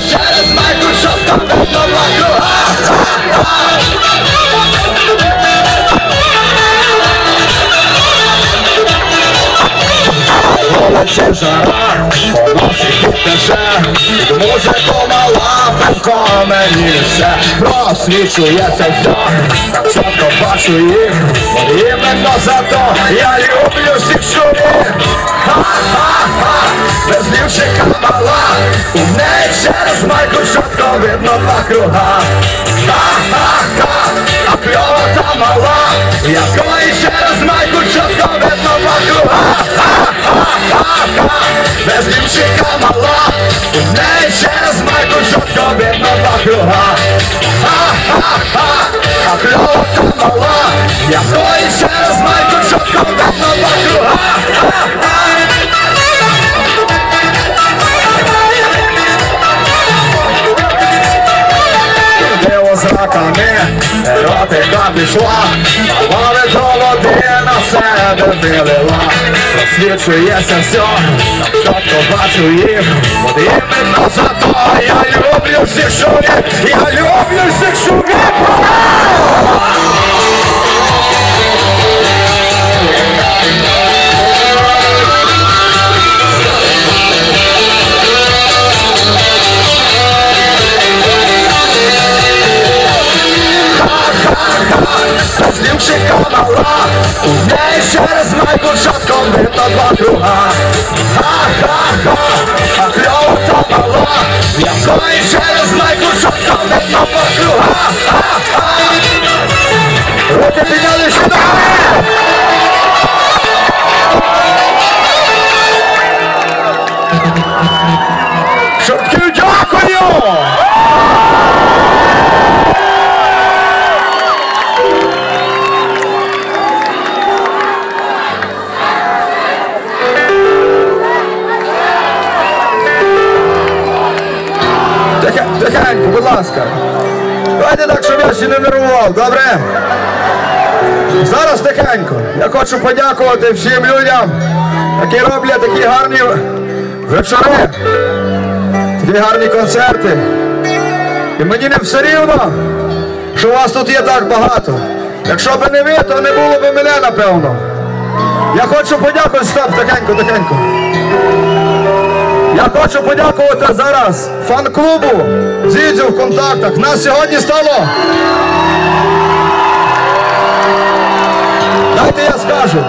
через Microsoft компетно лаку Вулиці жара, воно всіх підтеже Музику мала, пивко мені все. Просвічується все, чітко бачу їх Іменно зато я люблю всіх чумів Ха-ха-ха, без лівчика мала у неї через майку чітко видно по кругах. Ха-ха-ха, а кльова та мала, якої через майку чітко видно по кругах. Ха-ха-ха, без лівчика мала, у неї через майку чітко видно по кругах. Ха-ха-ха, а кльова та мала, якої через майку чітко видно по кругах. Зраками, еротика пішла, мали до води на себе вилила. просвідчується все, так чітко бачу їх, от іменно за то я люблю всіх шурів я люблю всіх чоловік. Тихенько, будь ласка. Давайте так, щоб я ще не нервував, добре? Зараз тихенько. Я хочу подякувати всім людям, які роблять такі гарні вечори, такі гарні концерти. І мені не все рівно, що вас тут є так багато. Якщо б не ви, то не було б мене, напевно. Я хочу подякувати, стоп, тихенько, тихенько. Я хочу подякувати зараз фан-клубу Дзідзю в контактах. Нас сьогодні стало. Дайте я скажу.